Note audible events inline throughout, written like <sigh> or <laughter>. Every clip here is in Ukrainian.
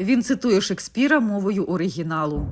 Він цитує Шекспіра мовою оригіналу.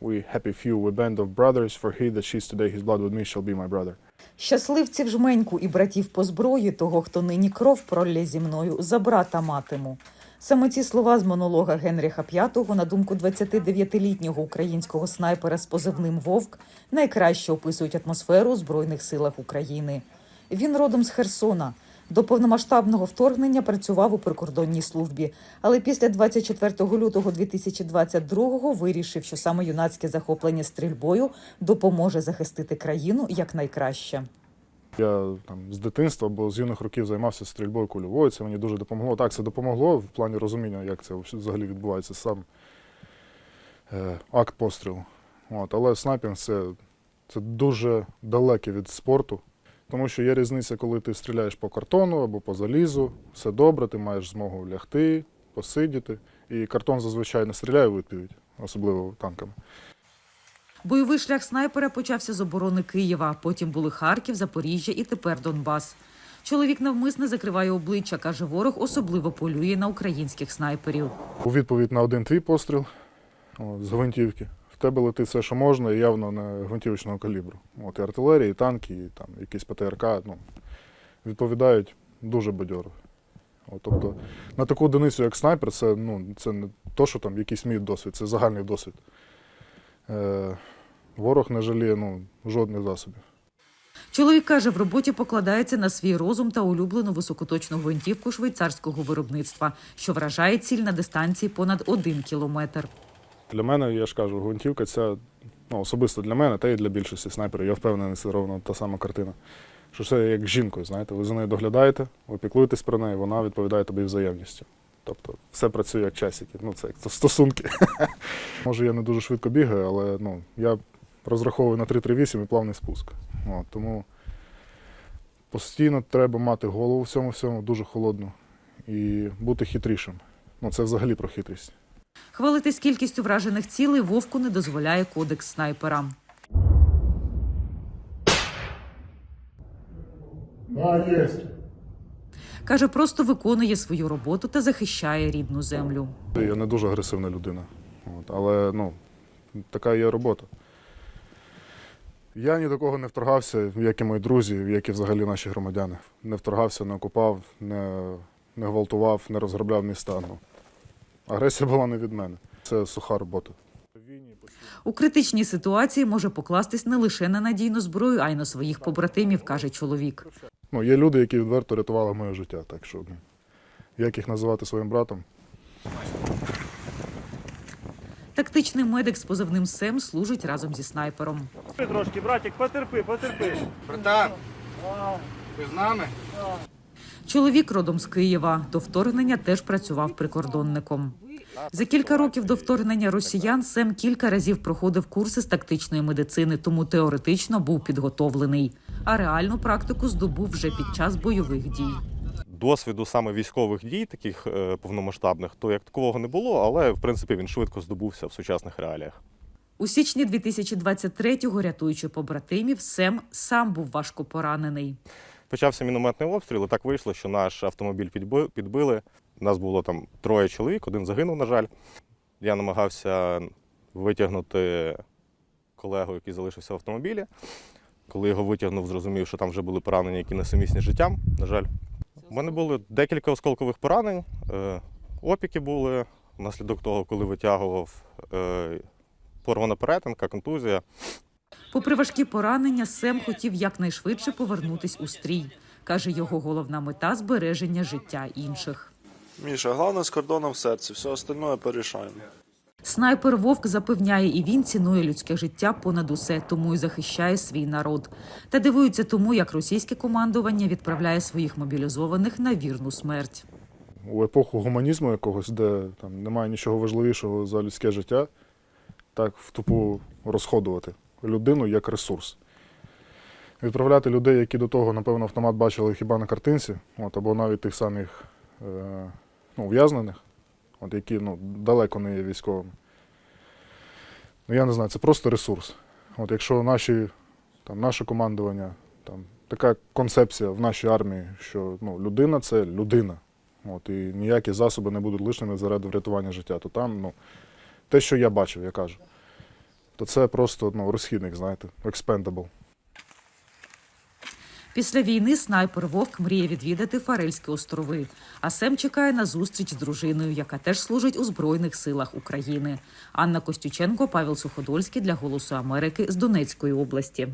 We happy few, we band of brothers, for he that she's today his blood with me shall be my brother. Щасливців жменьку і братів по зброї, того, хто нині кров пролє зі мною, за брата матиму. Саме ці слова з монолога Генріха V, на думку 29-літнього українського снайпера з позивним Вовк, найкраще описують атмосферу у Збройних силах України. Він родом з Херсона. До повномасштабного вторгнення працював у прикордонній службі, але після 24 лютого 2022-го вирішив, що саме юнацьке захоплення стрільбою допоможе захистити країну якнайкраще. Я там з дитинства або з юних років займався стрільбою кульовою. Це мені дуже допомогло. Так, це допомогло в плані розуміння, як це взагалі відбувається сам е, акт пострілу. От, але снайпінг це, це дуже далеке від спорту. Тому що є різниця, коли ти стріляєш по картону або по залізу, все добре, ти маєш змогу лягти, посидіти. І картон зазвичай не стріляє у відповідь, особливо танками. Бойовий шлях снайпера почався з оборони Києва. Потім були Харків, Запоріжжя і тепер Донбас. Чоловік навмисне закриває обличчя, каже, ворог особливо полює на українських снайперів. У відповідь на один твій постріл от, з гвинтівки. Тебе летить все, що можна, і явно не гвинтівочного калібру. От, і артилерія, і танки, і там, якісь ПТРК ну, відповідають дуже бадьоро. От, тобто на таку одиницю, як снайпер, це, ну, це не то, що там якийсь мій досвід, це загальний досвід. Е, ворог не жаліє ну, жодних засобів. Чоловік каже, в роботі покладається на свій розум та улюблену високоточну гвинтівку швейцарського виробництва, що вражає ціль на дистанції понад один кілометр. Для мене, я ж кажу, гвинтівка ця ну, особисто для мене, та й для більшості снайперів. Я впевнений, це ровно та сама картина. Що це як жінкою, знаєте, ви за нею доглядаєте, ви піклуєтесь про неї, вона відповідає тобі взаємністю. Тобто все працює як часики. Ну, це як це стосунки. <laughs> Може, я не дуже швидко бігаю, але ну, я розраховую на 3-3-8 і плавний спуск. От, тому постійно треба мати голову в цьому всьому дуже холодну і бути хитрішим. Ну, це взагалі про хитрість. Хвалитись кількістю вражених цілей вовку не дозволяє кодекс снайпера. Да, есть. Каже, просто виконує свою роботу та захищає рідну землю. Я не дуже агресивна людина. От, але ну, така є робота. Я ні до кого не вторгався, як і мої друзі, як і взагалі наші громадяни. Не вторгався, не окупав, не, не гвалтував, не розграбляв міста. Ну, агресія була не від мене. Це суха робота. У критичній ситуації може покластись не лише на надійну зброю, а й на своїх побратимів, каже чоловік. Ну, є люди, які відверто рятували моє життя, так що ну, як їх називати своїм братом, Тактичний медик з позивним СЕМ служить разом зі снайпером. Трошки, братик, потерпи, потерпи. Братан, ти з нами? Чоловік родом з Києва. До вторгнення теж працював прикордонником. За кілька років до вторгнення росіян Сем кілька разів проходив курси з тактичної медицини, тому теоретично був підготовлений. А реальну практику здобув вже під час бойових дій. досвіду саме військових дій, таких е, повномасштабних, то як такого не було, але в принципі він швидко здобувся в сучасних реаліях. У січні 2023-го, рятуючи побратимів, Сем сам був важко поранений. Почався мінометний обстріл, і так вийшло, що наш автомобіль підби- підбили. Нас було там троє чоловік, один загинув, на жаль. Я намагався витягнути колегу, який залишився в автомобілі. Коли його витягнув, зрозумів, що там вже були поранені, які несумісні з життям. На жаль, у мене були декілька осколкових поранень, е, опіки були внаслідок того, коли витягував е, порвана перетинка, контузія. Попри важкі поранення, Сем хотів якнайшвидше повернутись у стрій. Каже, його головна мета збереження життя інших. Міша, головне з кордоном в серці, все остальное порішаємо. Снайпер Вовк запевняє, і він цінує людське життя понад усе, тому і захищає свій народ. Та дивується тому, як російське командування відправляє своїх мобілізованих на вірну смерть. у епоху гуманізму якогось, де там немає нічого важливішого за людське життя, так в тупу розходувати людину як ресурс. Відправляти людей, які до того, напевно, автомат бачили хіба на картинці, от, або навіть тих самих е, ну, ув'язнених, от, які ну, далеко не є військовими. Ну, я не знаю, це просто ресурс. От, якщо наші, там, наше командування, там, така концепція в нашій армії, що ну, людина це людина. От, і ніякі засоби не будуть лишніми заради врятування життя. То там, ну, те, що я бачив, я кажу, то це просто ну, розхідник, знаєте, expendable. Після війни снайпер Вовк мріє відвідати Фарельські острови. А Сем чекає на зустріч з дружиною, яка теж служить у Збройних силах України. Анна Костюченко, Павел Суходольський для Голосу Америки з Донецької області.